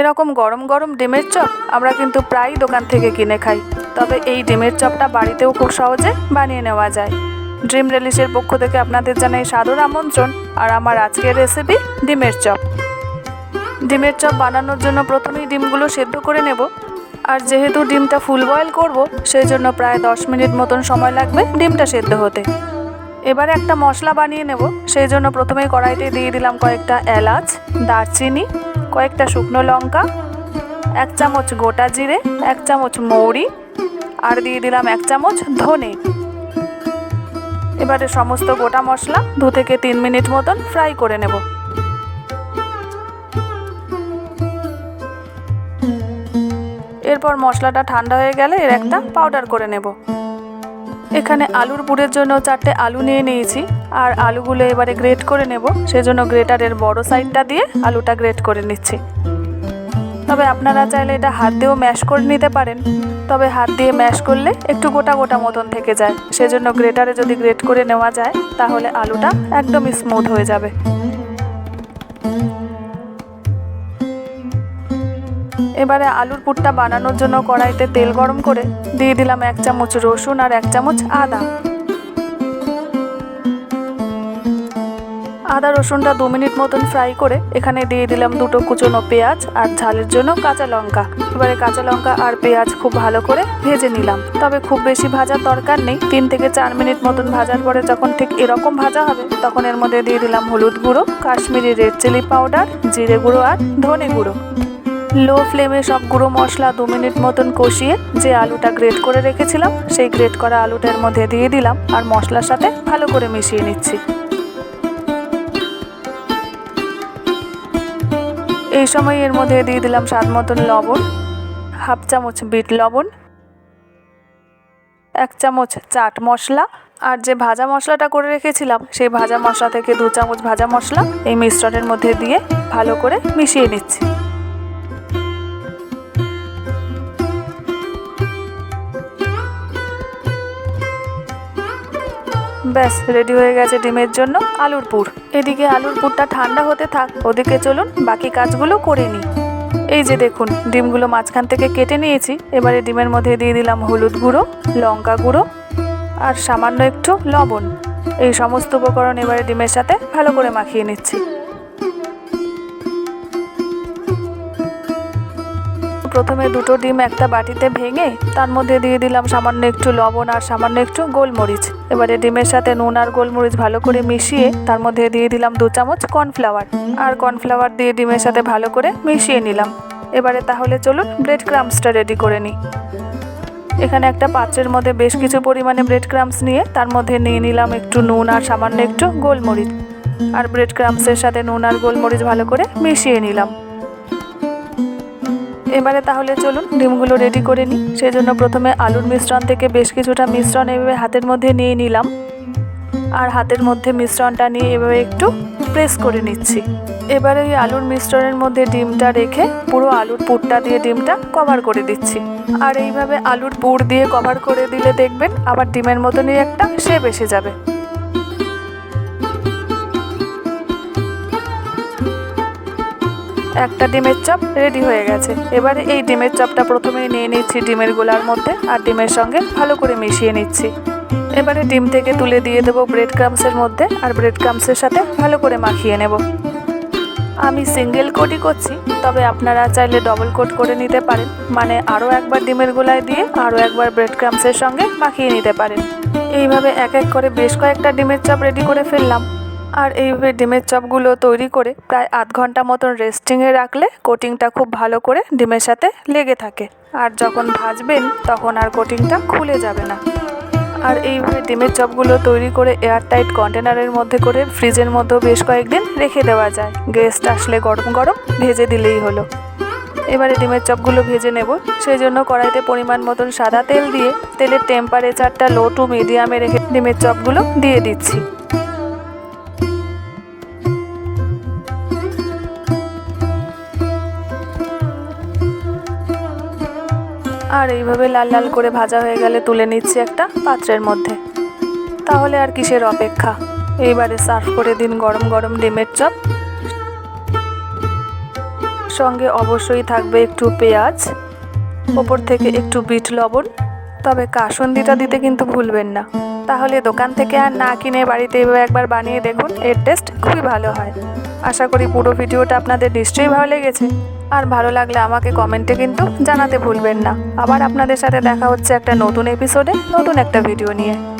এরকম গরম গরম ডিমের চপ আমরা কিন্তু প্রায়ই দোকান থেকে কিনে খাই। তবে এই ডিমের চপটা বাড়িতেও খুব সহজে বানিয়ে নেওয়া যায়। ড্রিম রেলিশের পক্ষ থেকে আপনাদের জানাই সাদর আমন্ত্রণ আর আমার আজকের রেসিপি ডিমের চপ। ডিমের চপ বানানোর জন্য প্রথমেই ডিমগুলো সেদ্ধ করে নেব। আর যেহেতু ডিমটা ফুল বয়েল করব সেই জন্য প্রায় দশ মিনিট মতন সময় লাগবে ডিমটা সেদ্ধ হতে। এবারে একটা মশলা বানিয়ে নেব সেই জন্য প্রথমেই কড়াইতে দিয়ে দিলাম কয়েকটা এলাচ, দারচিনি কয়েকটা শুকনো লঙ্কা, এক চামচ গোটা জিরে, এক চামচ মৌরি আর দিয়ে দিলাম এক চামচ ধনে। এবারে সমস্ত গোটা মশলা দু থেকে তিন মিনিট মতন ফ্রাই করে নেব। এরপর মশলাটা ঠান্ডা হয়ে গেলে এর একটা পাউডার করে নেব। এখানে আলুর পুরের জন্য চারটে আলু নিয়ে নিয়েছি। আর আলুগুলো এবারে গ্রেট করে নেব। সেজন্য গ্রেটারের বড় সাইডটা দিয়ে আলুটা গ্রেট করে নিচ্ছি। তবে আপনারা চাইলে এটা হাত দিয়েও ম্যাশ করে নিতে পারেন। তবে হাত দিয়ে ম্যাশ করলে একটু গোটা গোটা মতন থেকে যায়। সেজন্য গ্রেটারে যদি গ্রেট করে নেওয়া যায়, তাহলে আলুটা একদমই স্মুথ হয়ে যাবে। এবারে আলুর পুরটা বানানোর জন্য কড়াইতে তেল গরম করে দিয়ে দিলাম এক চামচ রসুন আর এক চামচ আদা। আদা, রসুনটা দু মিনিট মতন ফ্রাই করে এখানে দিয়ে দিলাম দুটো কুচনো পেঁয়াজ আর ঝালের জন্য কাঁচা লঙ্কা। এবারে কাঁচা লঙ্কা আর পেঁয়াজ খুব ভালো করে ভেজে নিলাম। তবে খুব বেশি ভাজার দরকার নেই। তিন থেকে চার মিনিট মতন ভাজার পরে যখন ঠিক এরকম ভাজা হবে, তখন এর মধ্যে দিয়ে দিলাম হলুদ গুঁড়ো, কাশ্মীরি রেড চিলি পাউডার, জিরে গুঁড়ো আর ধনে গুঁড়ো। লো ফ্লেমে সব গুঁড়ো মশলা দু মিনিট মতন কষিয়ে যে আলুটা গ্রেট করে রেখেছিলাম, সেই গ্রেট করা আলুটার মধ্যে দিয়ে দিলাম আর মশলার সাথে ভালো করে মিশিয়ে নিচ্ছি। এই সময় এর মধ্যে দিয়ে দিলাম স্বাদ মতন লবণ, হাফ চামচ বিট লবণ, এক চামচ চাট মশলা আর যে ভাজা মশলাটা করে রেখেছিলাম, সেই ভাজা মশলা থেকে দু চামচ ভাজা মশলা এই মিশ্রণের মধ্যে দিয়ে ভালো করে মিশিয়ে নিচ্ছি। ব্যাস রেডি হয়ে গেছে ডিমের জন্য আলুর পুর। এদিকে আলুর পুরটা ঠান্ডা হতে থাক, ওদিকে চলুন বাকি কাজগুলো করে নিই। এই যে দেখুন, ডিমগুলো মাঝখান থেকে কেটে নিয়েছি, এবারে ডিমের মধ্যে দিয়ে দিলাম হলুদ গুঁড়ো, লঙ্কা গুঁড়ো, আর সামান্য একটু লবণ। এই সমস্ত উপকরণ এবারে ডিমের সাথে ভালো করে মাখিয়ে নিচ্ছি। প্রথমে দুটো ডিম একটা বাটিতে ভেঙে তার মধ্যে দিয়ে দিলাম সামান্য একটু লবণ আর সামান্য একটু গোলমরিচ। এবারে ডিমের সাথে নুন আর গোলমরিচ ভালো করে মিশিয়ে তার মধ্যে দিয়ে দিলাম দু চামচ কর্নফ্লাওয়ার। আর কর্নফ্লাওয়ার দিয়ে ডিমের সাথে ভালো করে মিশিয়ে নিলাম। এবারে তাহলে চলুন ব্রেড ক্রামসটা রেডি করে নিই। এখানে একটা পাত্রের মধ্যে বেশ কিছু পরিমাণে ব্রেড ক্রামস নিয়ে তার মধ্যে নিয়ে নিলাম একটু নুন আর সামান্য একটু গোলমরিচ। আর ব্রেড ক্রামসের সাথে নুন আর গোলমরিচ ভালো করে মিশিয়ে নিলাম। এবারে তাহলে চলুন ডিমগুলো রেডি করে নিই। সেই জন্য প্রথমে আলুর মিশ্রণ থেকে বেশ কিছুটা মিশ্রণ এভাবে হাতের মধ্যে নিয়ে নিলাম। আর হাতের মধ্যে মিশ্রণটা নিয়ে এভাবে একটু প্রেস করে নিচ্ছি। এবারে এই আলুর মিশ্রণের মধ্যে ডিমটা রেখে পুরো আলুর পুরটা দিয়ে ডিমটা কভার করে দিচ্ছি। আর এইভাবে আলুর পুর দিয়ে কভার করে দিলে দেখবেন আবার ডিমের মতনই একটা শেপ এসে যাবে। একটা ডিমের চপ রেডি হয়ে গেছে। এবারে এই ডিমের চপটা প্রথমেই নিয়ে নিচ্ছি ডিমের গোলার মধ্যে আর ডিমের সঙ্গে ভালো করে মিশিয়ে নিচ্ছি। এবারে ডিম থেকে তুলে দিয়ে দেবো ব্রেড ক্রামসের মধ্যে আর ব্রেড ক্রামসের সাথে ভালো করে মাখিয়ে নেব। আমি সিঙ্গেল কোটই করছি, তবে আপনারা চাইলে ডবল কোট করে নিতে পারেন। মানে আরও একবার ডিমের গোলায় দিয়ে আরও একবার ব্রেড ক্রামসের সঙ্গে মাখিয়ে নিতে পারেন। এইভাবে এক এক করে বেশ কয়েকটা ডিমের চপ রেডি করে ফেললাম। আর এইভাবে ডিমের চপগুলো তৈরি করে প্রায় আধ ঘণ্টা মতন রেস্টিংয়ে রাখলে কোটিংটা খুব ভালো করে ডিমের সাথে লেগে থাকে। আর যখন ভাজবেন, তখন আর কোটিংটা খুলে যাবে না। আর এইভাবে ডিমের চপগুলো তৈরি করে এয়ারটাইট কন্টেনারের মধ্যে করে ফ্রিজের মধ্যেও বেশ কয়েকদিন রেখে দেওয়া যায়। গেস্ট আসলে গরম গরম ভেজে দিলেই হলো। এবারে ডিমের চপগুলো ভেজে নেব। সেই জন্য কড়াইতে পরিমাণ মতন সাদা তেল দিয়ে তেলের টেম্পারেচারটা লো টু মিডিয়ামে রেখে ডিমের চপগুলো দিয়ে দিচ্ছি। আর এইভাবে লাল লাল করে ভাজা হয়ে গেলে তুলে নিচ্ছি একটা পাত্রের মধ্যে। তাহলে আর কিসের অপেক্ষা? এইবারে সার্ভ করে দিন গরম গরম ডিমের চপ। সঙ্গে অবশ্যই থাকবে একটু পেঁয়াজ, ওপর থেকে একটু বিট লবণ। তবে কাসন্দিটা দিতে কিন্তু ভুলবেন না। তাহলে দোকান থেকে আর না কিনে বাড়িতে এভাবে একবার বানিয়ে দেখুন, এর টেস্ট খুবই ভালো হয়। আশা করি পুরো ভিডিওটা আপনাদের নিশ্চয়ই ভালো লেগেছে। আর ভালো লাগলে আমাকে কমেন্টে কিন্তু জানাতে ভুলবেন না। আবার আপনাদের সাথে দেখা হচ্ছে একটা নতুন এপিসোডে নতুন একটা ভিডিও নিয়ে।